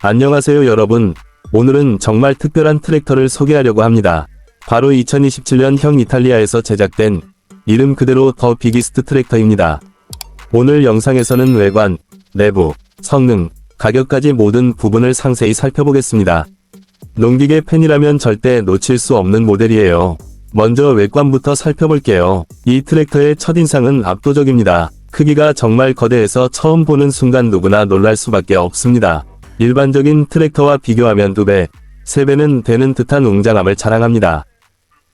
안녕하세요 여러분. 오늘은 정말 특별한 트랙터를 소개하려고 합니다. 바로 2027년 형 이탈리아에서 제작된 이름 그대로 더 비기스트 트랙터입니다. 오늘 영상에서는 외관, 내부, 성능, 가격까지 모든 부분을 상세히 살펴보겠습니다. 농기계 팬이라면 절대 놓칠 수 없는 모델이에요. 먼저 외관부터 살펴볼게요. 이 트랙터의 첫인상은 압도적입니다. 크기가 정말 거대해서 처음 보는 순간 누구나 놀랄 수밖에 없습니다. 일반적인 트랙터와 비교하면 2배, 3배는 되는 듯한 웅장함을 자랑합니다.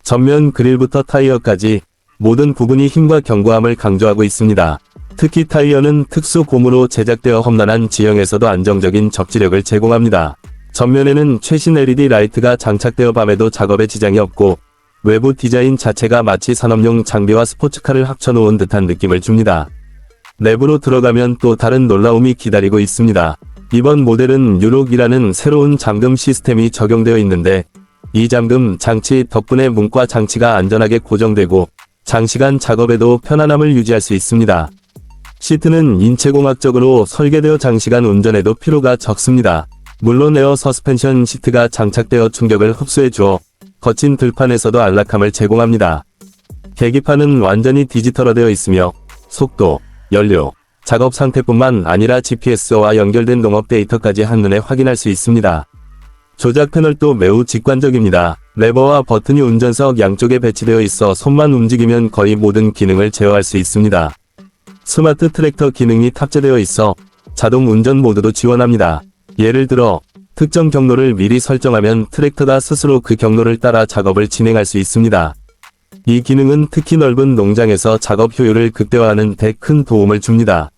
전면 그릴부터 타이어까지 모든 부분이 힘과 견고함을 강조하고 있습니다. 특히 타이어는 특수 고무로 제작되어 험난한 지형에서도 안정적인 접지력을 제공합니다. 전면에는 최신 LED 라이트가 장착되어 밤에도 작업에 지장이 없고 외부 디자인 자체가 마치 산업용 장비와 스포츠카를 합쳐놓은 듯한 느낌을 줍니다. 내부로 들어가면 또 다른 놀라움이 기다리고 있습니다. 이번 모델은 유록이라는 새로운 잠금 시스템이 적용되어 있는데 이 잠금 장치 덕분에 문과 장치가 안전하게 고정되고 장시간 작업에도 편안함을 유지할 수 있습니다. 시트는 인체공학적으로 설계되어 장시간 운전에도 피로가 적습니다. 물론 에어 서스펜션 시트가 장착되어 충격을 흡수해 주어 거친 들판에서도 안락함을 제공합니다. 계기판은 완전히 디지털화되어 있으며 속도, 연료, 작업 상태뿐만 아니라 GPS와 연결된 농업 데이터까지 한눈에 확인할 수 있습니다. 조작 패널도 매우 직관적입니다. 레버와 버튼이 운전석 양쪽에 배치되어 있어 손만 움직이면 거의 모든 기능을 제어할 수 있습니다. 스마트 트랙터 기능이 탑재되어 있어 자동 운전 모드도 지원합니다. 예를 들어 특정 경로를 미리 설정하면 트랙터가 스스로 그 경로를 따라 작업을 진행할 수 있습니다. 이 기능은 특히 넓은 농장에서 작업 효율을 극대화하는 데 큰 도움을 줍니다.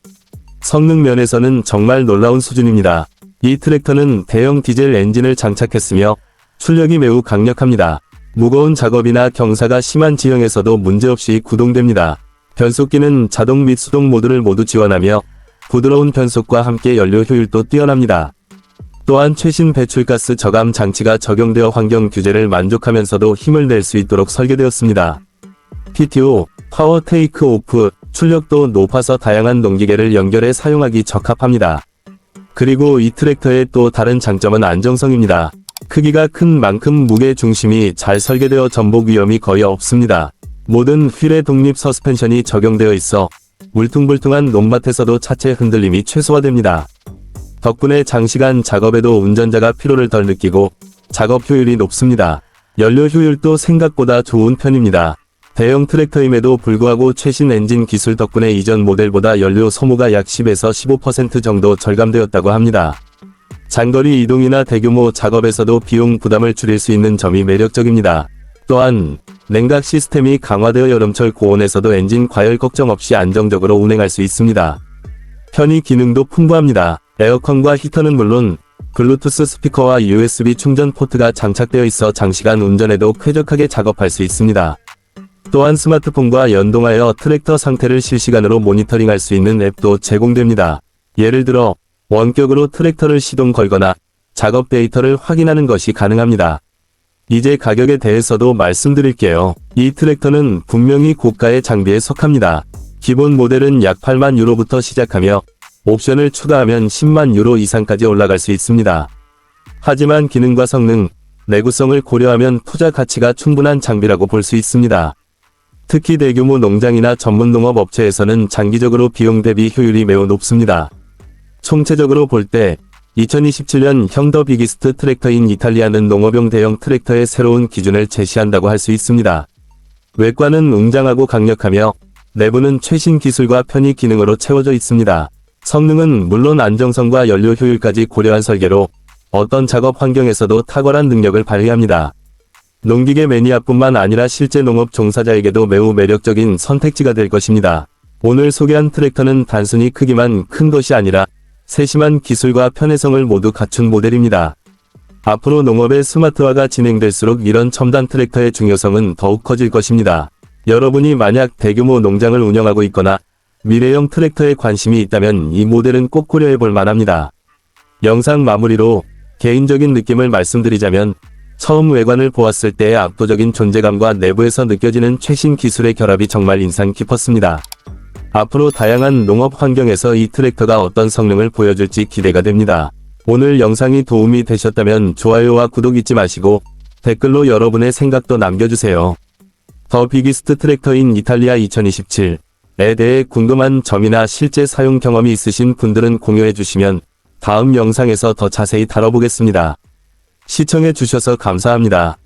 성능 면에서는 정말 놀라운 수준입니다. 이 트랙터는 대형 디젤 엔진을 장착했으며 출력이 매우 강력합니다. 무거운 작업이나 경사가 심한 지형에서도 문제없이 구동됩니다. 변속기는 자동 및 수동 모드를 모두 지원하며 부드러운 변속과 함께 연료 효율도 뛰어납니다. 또한 최신 배출가스 저감 장치가 적용되어 환경 규제를 만족하면서도 힘을 낼 수 있도록 설계되었습니다. PTO, 파워 테이크 오프, 출력도 높아서 다양한 농기계를 연결해 사용하기 적합합니다. 그리고 이 트랙터의 또 다른 장점은 안정성입니다. 크기가 큰 만큼 무게 중심이 잘 설계되어 전복 위험이 거의 없습니다. 모든 휠의 독립 서스펜션이 적용되어 있어 울퉁불퉁한 논밭에서도 차체 흔들림이 최소화됩니다. 덕분에 장시간 작업에도 운전자가 피로를 덜 느끼고 작업 효율이 높습니다. 연료 효율도 생각보다 좋은 편입니다. 대형 트랙터임에도 불구하고 최신 엔진 기술 덕분에 이전 모델보다 연료 소모가 약 10에서 15% 정도 절감되었다고 합니다. 장거리 이동이나 대규모 작업에서도 비용 부담을 줄일 수 있는 점이 매력적입니다. 또한 냉각 시스템이 강화되어 여름철 고온에서도 엔진 과열 걱정 없이 안정적으로 운행할 수 있습니다. 편의 기능도 풍부합니다. 에어컨과 히터는 물론 블루투스 스피커와 USB 충전 포트가 장착되어 있어 장시간 운전에도 쾌적하게 작업할 수 있습니다. 또한 스마트폰과 연동하여 트랙터 상태를 실시간으로 모니터링할 수 있는 앱도 제공됩니다. 예를 들어 원격으로 트랙터를 시동 걸거나 작업 데이터를 확인하는 것이 가능합니다. 이제 가격에 대해서도 말씀드릴게요. 이 트랙터는 분명히 고가의 장비에 속합니다. 기본 모델은 약 8만 유로부터 시작하며 옵션을 추가하면 10만 유로 이상까지 올라갈 수 있습니다. 하지만 기능과 성능, 내구성을 고려하면 투자 가치가 충분한 장비라고 볼 수 있습니다. 특히 대규모 농장이나 전문 농업 업체에서는 장기적으로 비용 대비 효율이 매우 높습니다. 총체적으로 볼 때 2027년 형더 비기스트 트랙터인 이탈리아는 농업용 대형 트랙터의 새로운 기준을 제시한다고 할 수 있습니다. 외관은 웅장하고 강력하며 내부는 최신 기술과 편의 기능으로 채워져 있습니다. 성능은 물론 안정성과 연료 효율까지 고려한 설계로 어떤 작업 환경에서도 탁월한 능력을 발휘합니다. 농기계 매니아뿐만 아니라 실제 농업 종사자에게도 매우 매력적인 선택지가 될 것입니다. 오늘 소개한 트랙터는 단순히 크기만 큰 것이 아니라 세심한 기술과 편의성을 모두 갖춘 모델입니다. 앞으로 농업의 스마트화가 진행될수록 이런 첨단 트랙터의 중요성은 더욱 커질 것입니다. 여러분이 만약 대규모 농장을 운영하고 있거나 미래형 트랙터에 관심이 있다면 이 모델은 꼭 고려해 볼 만합니다. 영상 마무리로 개인적인 느낌을 말씀드리자면 처음 외관을 보았을 때의 압도적인 존재감과 내부에서 느껴지는 최신 기술의 결합이 정말 인상 깊었습니다. 앞으로 다양한 농업 환경에서 이 트랙터가 어떤 성능을 보여줄지 기대가 됩니다. 오늘 영상이 도움이 되셨다면 좋아요와 구독 잊지 마시고 댓글로 여러분의 생각도 남겨주세요. 더 비기스트 트랙터인 이탈리아 2027 에 대해 궁금한 점이나 실제 사용 경험이 있으신 분들은 공유해 주시면 다음 영상에서 더 자세히 다뤄보겠습니다. 시청해 주셔서 감사합니다.